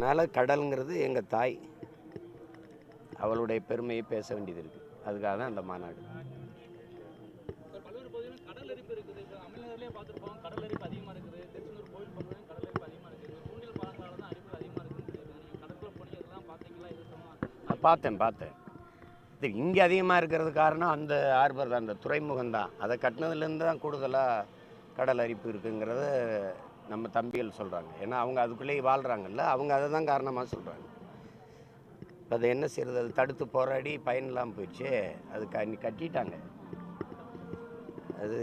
அதனால் கடல்ங்கிறது எங்கள் தாய் அவளுடைய பெருமையை பேச வேண்டியது இருக்குது அதுக்காக தான் அந்த மாநாடு. பார்த்தேன் பார்த்தேன். இது இங்கே அதிகமாக இருக்கிறது காரணம் அந்த ஆர்பர் தான் அந்த துறைமுகம் தான் அதை கட்டினதுலேருந்து தான் கூடுதலாக கடல் அரிப்பு இருக்குங்கிறத நம்ம தம்பிகள் சொல்கிறாங்க ஏன்னா அவங்க அதுக்குள்ளேயே வாழ்கிறாங்கல்ல அவங்க அதை தான் காரணமாக சொல்கிறாங்க அதை என்ன செய்யறது அது தடுத்து போராடி பயன் இல்லாமல் போயிடுச்சு. அது க கட்டிட்டாங்க. அது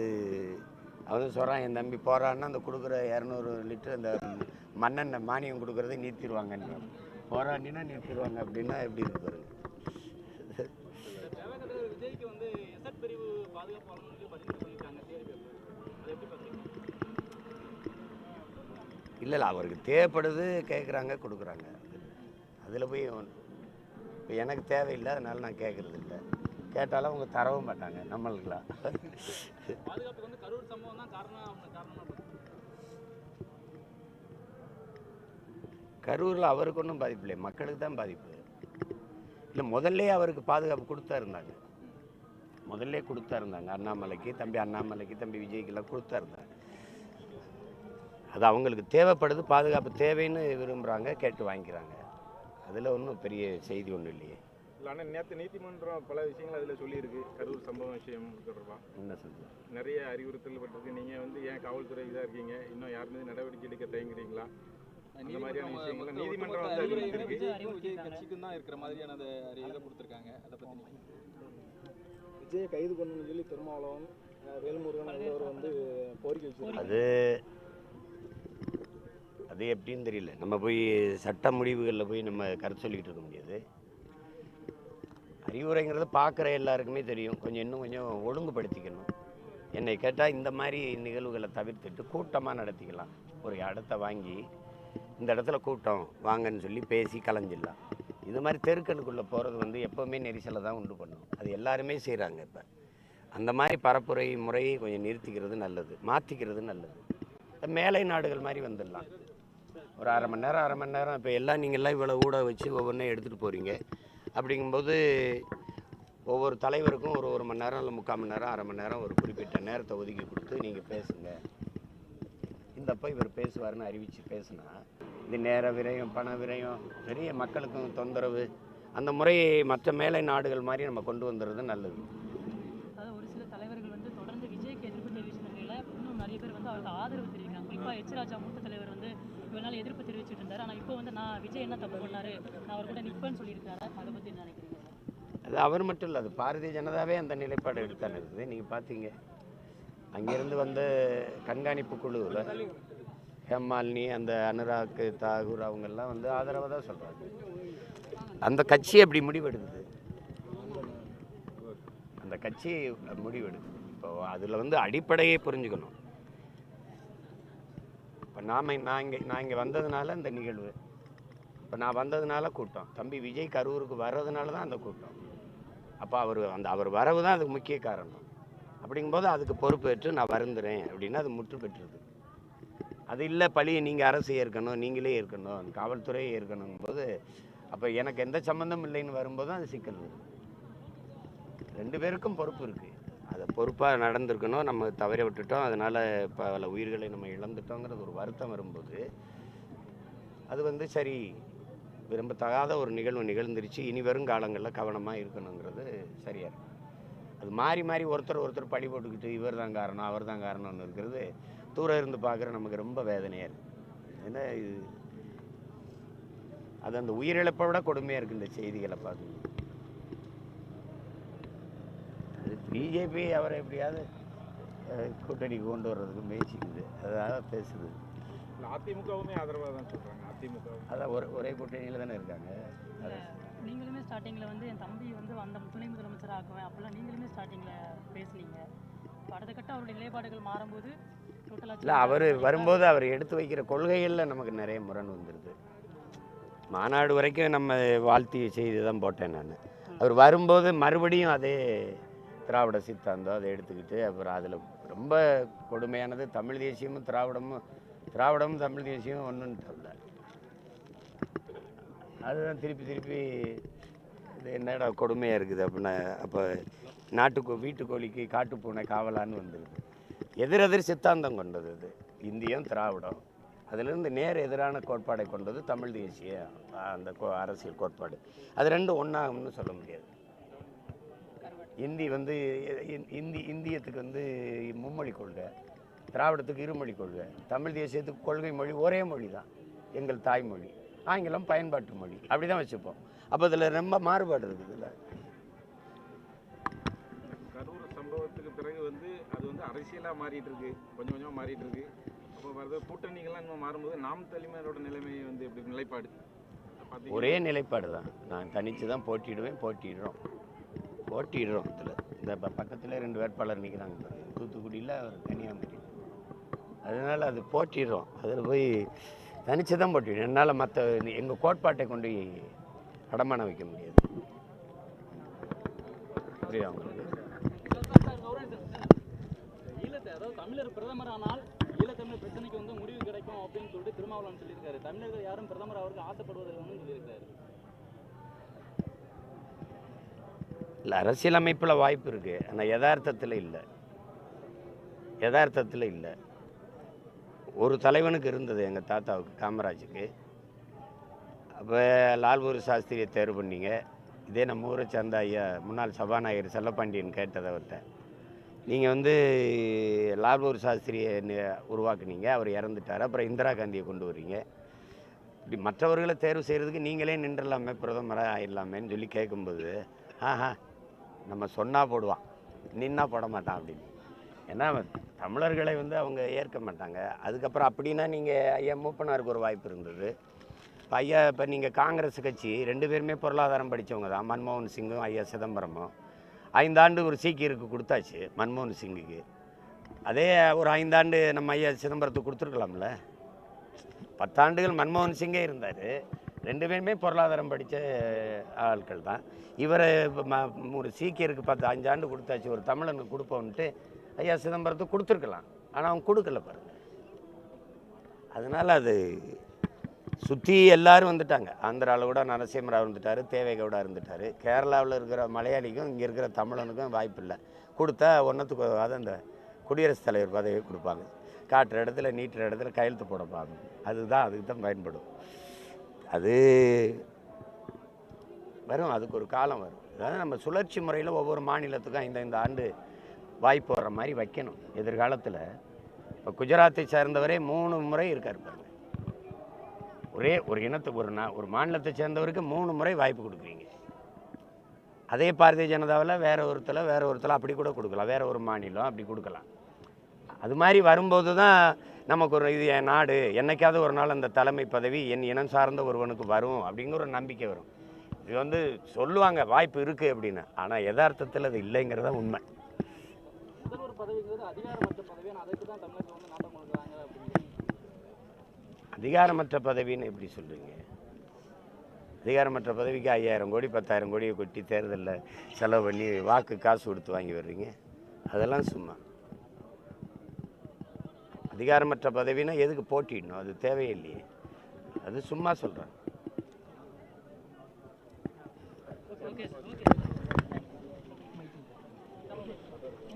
அவன் சொல்கிறான் என் தம்பி போறான்னா அந்த கொடுக்குற இரநூறு லிட்டர் அந்த மண்ணெண்ணெய் மானியம் கொடுக்குறதை நிறுத்திடுவாங்கன்னு போராடினா நிறுத்திடுவாங்க அப்படின்னா எப்படி இருக்கு பாருங்க இந்த தேவகதர் விஜய்க்கு வந்து எஸ்எட் பிரிவு பாதுகாப்பு வழங்கணும்னு பரிந்துரை பண்ணியிருக்காங்க தேடி பேப்பர் அதை எப்படி பார்க்குறீங்க இல்லை இல்லை அவருக்கு தேவைப்படுது கேட்குறாங்க கொடுக்குறாங்க. அதில் போய் இப்போ எனக்கு தேவையில்லை அதனால நான் கேட்குறது இல்லை. கேட்டாலும் அவங்க தரவும் மாட்டாங்க நம்மளுக்குலாம் கரூரில் அவருக்கு ஒன்றும் பாதிப்பு இல்லை மக்களுக்கு தான் பாதிப்பு. இல்லை முதல்ல அவருக்கு பாதுகாப்பு கொடுத்தா இருந்தாங்க. முதல்ல கொடுத்தா இருந்தாங்க அண்ணாமலைக்கு தம்பி அண்ணாமலைக்கு தம்பி விஜய்க்கெல்லாம் கொடுத்தா இருந்தாங்க. அது அவங்களுக்கு தேவைப்படுது பாதுகாப்பு தேவைன்னு விரும்புகிறாங்க கேட்டு வாங்கிக்கிறாங்க. அதில் ஒன்றும் பெரிய செய்தி ஒன்றும் இல்லையே. இல்லை ஆனால் நேற்று நீதிமன்றம் பல விஷயங்கள் அதில் சொல்லியிருக்கு. கரூர் சம்பவம் விஷயம் தொடர்பாக என்ன சொல்லுங்கள் நிறைய அறிவுறுத்தல் பட்டிருக்கு. நீங்கள் வந்து ஏன் காவல்துறை இதாக இருக்கீங்க? இன்னும் யார் மீது நடவடிக்கை எடுக்க தயங்குறீங்களா? அந்த மாதிரியான விஷயங்கள். நீதிமன்றம் வந்து அறிவுறுத்திருக்கு விஜய் விஜய் கட்சிக்கும் தான் இருக்கிற மாதிரியான இதை கொடுத்துருக்காங்க. அதை பற்றி நீங்க விஜயை கைது பண்ணணும்னு சொல்லி திருமாவளவன் வேல்முருகன் வந்து கோரிக்கை அது அது எப்படின்னு தெரியல. நம்ம போய் சட்ட முடிவுகளில் போய் நம்ம கருத்து சொல்லிக்கிட்டு இருக்க முடியாது. அறிவுரைங்கிறது பார்க்குற எல்லாருக்குமே தெரியும். கொஞ்சம் இன்னும் கொஞ்சம் ஒழுங்குபடுத்திக்கணும். என்னை கேட்டால் இந்த மாதிரி நிகழ்வுகளை தவிர்த்துட்டு கூட்டமாக நடத்திக்கலாம். ஒரு இடத்த வாங்கி இந்த இடத்துல கூட்டம் வாங்கன்னு சொல்லி பேசி கலைஞ்சிடலாம். இது மாதிரி தெருக்களுக்குள்ளே போகிறது வந்து எப்போவுமே நெரிசலை தான் உண்டு பண்ணும். அது எல்லாருமே செய்கிறாங்க இப்போ. அந்த மாதிரி பரப்புரை முறையை கொஞ்சம் நிறுத்திக்கிறது நல்லது. மாற்றிக்கிறது நல்லது. மேலை நாடுகள் மாதிரி வந்துடலாம். ஒரு அரை மணி நேரம் அரை மணி நேரம். இப்போ எல்லாம் நீங்கள்லாம் இவ்வளோ ஊட வச்சு ஒவ்வொன்றையும் எடுத்துகிட்டு போகிறீங்க அப்படிங்கும்போது ஒவ்வொரு தலைவருக்கும் ஒரு ஒரு மணி நேரம் இல்லை முக்கால் மணி நேரம் அரை மணி நேரம் ஒரு குறிப்பிட்ட நேரத்தை ஒதுக்கி கொடுத்து நீங்கள் பேசுங்க. இந்தப்போ இவர் பேசுவார்னு அறிவித்து பேசுனா இது நேர விரயம் பண விரயம் பெரிய மக்களுக்கும் தொந்தரவு அந்த முறையை மற்ற மேலை நாடுகள் மாதிரி நம்ம கொண்டு வந்துடுறது நல்லது. ஒரு சில தலைவர்கள் வந்து தொடர்ந்து விஜய்க்கு எதிர்ப்பு தெரிவிச்ச இன்னும் நிறைய பேர் வந்து அவருக்கு ஆதரவு தெரிவிக்கிறாங்க. குறிப்பாக எச். ராஜா மூத்த தலைவர் வந்து நாள் எதிர்ப்பு தெரிவிச்சுட்டு இருந்தார். ஆனால் இப்போ வந்து நான் விஜய் என்ன தப்பு பண்ணாரு? நான் அவர் கூட நிற்பேன்னு சொல்லியிருக்காரு? அதை பற்றி என்ன நினைக்கிறீங்க? அது அவர் மட்டும் இல்லை அது பாரதிய ஜனதாவே அந்த நிலைப்பாடு எடுத்தான் இருக்குது நீங்கள் பார்த்தீங்க அங்கேருந்து வந்த கண்காணிப்பு குழுவில் ஹேமாலினி அந்த அனுராக் தாகூர் அவங்கெல்லாம் வந்து ஆதரவாக தான் சொல்கிறாங்க அந்த கட்சி அப்படி முடிவெடுக்குது? அந்த கட்சி முடிவெடுக்குது. இப்போ அதில் வந்து அடிப்படையை புரிஞ்சுக்கணும். இப்போ நாம் நான் இங்கே நான் இங்கே வந்ததுனால இந்த நிகழ்வு. இப்போ நான் வந்ததுனால கூட்டம். தம்பி விஜய் கரூருக்கு வர்றதுனால தான் அந்த கூட்டம். அப்போ அவர் அந்த அவர் வரவு தான் அதுக்கு முக்கிய காரணம். அப்படிங்கும்போது அதுக்கு பொறுப்பேற்று நான் வருந்துறேன் அப்படின்னா அது முற்று பெற்றுது. அது இல்லை பழியை நீங்கள் அரசு ஏற்கணும் நீங்களே ஏற்கணும் காவல்துறையே ஏற்கணும் போது அப்போ எனக்கு எந்த சம்மந்தம் இல்லைன்னு வரும்போது அது சிக்கல். ரெண்டு பேருக்கும் பொறுப்பு இருக்குது அதை பொறுப்பாக நடந்திருக்கணும். நம்ம தவற விட்டுட்டோம். அதனால் பல உயிர்களை நம்ம இழந்துட்டோங்கிறது ஒரு வருத்தம் வரும்போது அது வந்து சரி விரும்பத்தகாத ஒரு நிகழ்வு நிகழ்ந்துருச்சு. இனி வரும் காலங்களில் கவனமாக இருக்கணுங்கிறது சரியாக இருக்கும் அது மாறி மாறி ஒருத்தர் ஒருத்தர் பழி போட்டுக்கிட்டு இவர் தான் காரணம் அவர் தான் காரணம்னு இருக்கிறது தூரம் இருந்து பார்க்குற நமக்கு ரொம்ப வேதனையாக இருக்குது ஏன்னா இது அது அந்த உயிரிழப்பை விட கொடுமையாக இருக்குது இந்த செய்திகளை பார்த்து அது பிஜேபி அவரை எப்படியாவது அஹ், கூட்டணிக்கு கொண்டு வர்றதுக்கு முயற்சிக்குது. அதாவது பேசுது. அதிமுகவுமே ஆதரவாக தான் சொல்கிறாங்க அதிமுக அதான் ஒரு ஒரே கூட்டணியில் தானே இருக்காங்க. நீங்களுமே ஸ்டார்டிங்ல வந்து என் தம்பி வந்து அந்த துணை முதலமைச்சர் ஆக்குவேன். அப்பெல்லாம் நீங்களுமே ஸ்டார்டிங்ல பேசுனீங்க. இப்ப அடுத்த கட்டம் அவருடைய நிலைப்பாடுகள் மாறும்போது டோட்டலா இல்லை அவர் வரும்போது அவர் எடுத்து வைக்கிற கொள்கைகளில் நமக்கு நிறைய முரண் வந்துடுது மாநாடு வரைக்கும் நம்ம வாழ்த்தி செய்தி தான் போட்டேன் நான். அவர் வரும்போது மறுபடியும் அதே திராவிட சித்தாந்தம் அதை எடுத்துக்கிட்டு அப்புறம் அதில் ரொம்ப கொடுமையானது தமிழ் தேசியமும் திராவிடமும் திராவிடமும் தமிழ் தேசியமும் ஒன்றுன்னு அதுதான் திருப்பி திருப்பி இது என்னடா கொடுமையாக இருக்குது அப்படின்னா அப்போ நாட்டுக்கு வீட்டுக்கோழிக்கு காட்டுப்பூனை காவலான்னு வந்துடுது எதிரெதிர் சித்தாந்தம் கொண்டது இது இந்தியம் திராவிடம். அதிலிருந்து நேர் எதிரான கோட்பாடை கொண்டது தமிழ் தேசிய அந்த கோ- அரசியல் கோட்பாடு. அது ரெண்டும் ஒன்றாகும்னு சொல்ல முடியாது. இந்தி வந்து இந்தி இந்தியத்துக்கு வந்து மும்மொழி கொள்கை திராவிடத்துக்கு இருமொழி கொள்கை தமிழ் தேசியத்துக்கு கொள்கை மொழி ஒரே மொழி தான் எங்கள் தாய்மொழி ஆங்கிலம் பயன்பாட்டு மொழி அப்படி தான் வச்சுப்போம். அப்போ இதில் ரொம்ப மாறுபாடு இருக்குதுல்ல கரூர் சம்பவத்துக்கு பிறகு வந்து அது வந்து அரசியலாக மாறிட்டு இருக்கு கொஞ்சம் கொஞ்சமாக மாறிட்டு இருக்கு அப்போ வரது கூட்டணிகள்லாம் இன்னும் மாறும்போது நாம் தலைமையோட நிலைமை வந்து எப்படி நிலைப்பாடு? ஒரே நிலைப்பாடு தான் நான் தனித்து தான் போட்டியிடுவேன் போட்டியிடுறோம். போட்டியிடுறோம் இதில் இந்த ப- பக்கத்தில் ரெண்டு வேட்பாளர் நிற்கிறாங்க தூத்துக்குடியில் ஒரு கன்னியாகுமரி. அதனால் அது போட்டிடுறோம். அதில் போய் தனிச்சு தான் போட்டிடுறோம். என்னால் மற்ற எங்கள் கோட்பாட்டை கொண்டு அடமானம் வைக்க முடியாது. புரியுதா உங்களுக்கு? தமிழர் பிரதமர் ஆனால் ஈழத்தமிழர் பிரச்சனைக்கு வந்து முடிவு கிடைக்கும் அப்படின்னு சொல்லிட்டு திருமாவளவன் சொல்லியிருக்காரு. தமிழர்கள் யாரும் பிரதமர் அவருக்கு ஆசைப்படுவதில்லை சொல்லியிருக்காரு இல்லை அரசியலமைப்பில் வாய்ப்பு இருக்குது ஆனால் யதார்த்தத்தில் இல்லை. யதார்த்தத்தில் இல்லை. ஒரு தலைவனுக்கு இருந்தது எங்கள் தாத்தாவுக்கு காமராஜுக்கு. அப்போ லால்பூர் சாஸ்திரியை தேர்வு பண்ணிங்க. இதே நம்ம ஊரை சேர்ந்த ஐயா முன்னாள் சபாநாயகர் செல்லப்பாண்டியன் கேட்டதை அவர்கிட்ட நீங்கள் வந்து லால்பூர் சாஸ்திரியை உருவாக்குனீங்க. அவர் இறந்துட்டார். அப்புறம் இந்திரா காந்தியை கொண்டு வர்றீங்க. இப்படி மற்றவர்களை தேர்வு செய்கிறதுக்கு நீங்களே நின்றலாமே பிரதமராக ஆயிடலாமேன்னு சொல்லி கேட்கும்போது ஆஹா நம்ம சொன்னால் போடுவான். நின்னா போட மாட்டான் அப்படின்னு. ஏன்னா தமிழர்களை வந்து அவங்க ஏற்க மாட்டாங்க. அதுக்கப்புறம் அப்படின்னா நீங்கள் ஐயா மூப்பனாருக்கு ஒரு வாய்ப்பு இருந்தது. இப்போ ஐயா இப்போ நீங்கள் காங்கிரஸ் கட்சி ரெண்டு பேருமே பொருளாதாரம் படித்தவங்க தான். மன்மோகன் சிங்கும் ஐயா சிதம்பரமும். ஐந்தாண்டு ஒரு சீக்கியருக்கு கொடுத்தாச்சு மன்மோகன் சிங்குக்கு. அதே ஒரு ஐந்தாண்டு நம்ம ஐயா சிதம்பரத்துக்கு கொடுத்துருக்கலாம்ல. பத்தாண்டுகள் மன்மோகன் சிங்கே இருந்தார். ரெண்டு பேருமே பொருளாதாரம் படித்த ஆட்கள் தான். இவரை ம- ஒரு சீக்கியருக்கு பத்து அஞ்சு ஆண்டு கொடுத்தாச்சு ஒரு தமிழனுக்கு கொடுப்போன்ட்டு ஐயா சிதம்பரத்துக்கு கொடுத்துருக்கலாம். ஆனால் அவன் கொடுக்கல பாருங்க அதனால் அது சுற்றி எல்லாரும் வந்துட்டாங்க. ஆந்திராவில் கூட நரசிம்மராவ் இருந்துட்டார் தேவேகவுடா இருந்துட்டார். கேரளாவில் இருக்கிற மலையாளிக்கும் இங்கே இருக்கிற தமிழனுக்கும் வாய்ப்பு இல்லை. கொடுத்தா ஒன்றத்துக்கு அதை அந்த குடியரசுத் தலைவர் பதவி கொடுப்பாங்க. காட்டுற இடத்துல நீட்டுற இடத்துல கையெழுத்து போடப்பாங்க அதுதான் அதுக்கு தான் பயன்படும். அது வரும் அதுக்கு ஒரு காலம் வரும். அதாவது நம்ம சுழற்சி முறையில் ஒவ்வொரு மாநிலத்துக்கும் இந்த இந்த ஆண்டு வாய்ப்பு வர்ற மாதிரி வைக்கணும். எதிர்காலத்தில் இப்போ குஜராத்தை சேர்ந்தவரே மூணு முறை இருக்கார் பாருங்க. ஒரே ஒரு இனத்துக்கு ஒரு நான் ஒரு மாநிலத்தை சேர்ந்தவருக்கு மூணு முறை வாய்ப்பு கொடுக்குறீங்க. அதே பாரதிய ஜனதாவில் வேற ஒருத்தல வேற ஒருத்தல அப்படி கூட கொடுக்கலாம். வேற ஒரு மாநிலம் அப்படி கொடுக்கலாம். அது மாதிரி வரும்போது தான் நமக்கு ஒரு இது என் நாடு என்னைக்காவது ஒரு நாள் அந்த தலைமை பதவி என் இனம் சார்ந்த ஒருவனுக்கு வரும் அப்படிங்கிற ஒரு நம்பிக்கை வரும். இது வந்து சொல்லுவாங்க வாய்ப்பு இருக்குது அப்படின்னு. ஆனால் யதார்த்தத்தில் அது இல்லைங்கிறதா உண்மை. அதிகாரமற்ற பதவின்னு எப்படி சொல்றீங்க? அதிகாரமற்ற பதவிக்கு ஐயாயிரம் கோடி பத்தாயிரம் கோடியை கொட்டி தேர்தலில் செலவு பண்ணி வாக்கு காசு கொடுத்து வாங்கி வர்றீங்க. அதெல்லாம் சும்மா. அதிகாரமற்ற பதவினா எதுக்கு போட்டிடணும்? அது தேவையில்லையே. அது சும்மா சொல்கிறேன்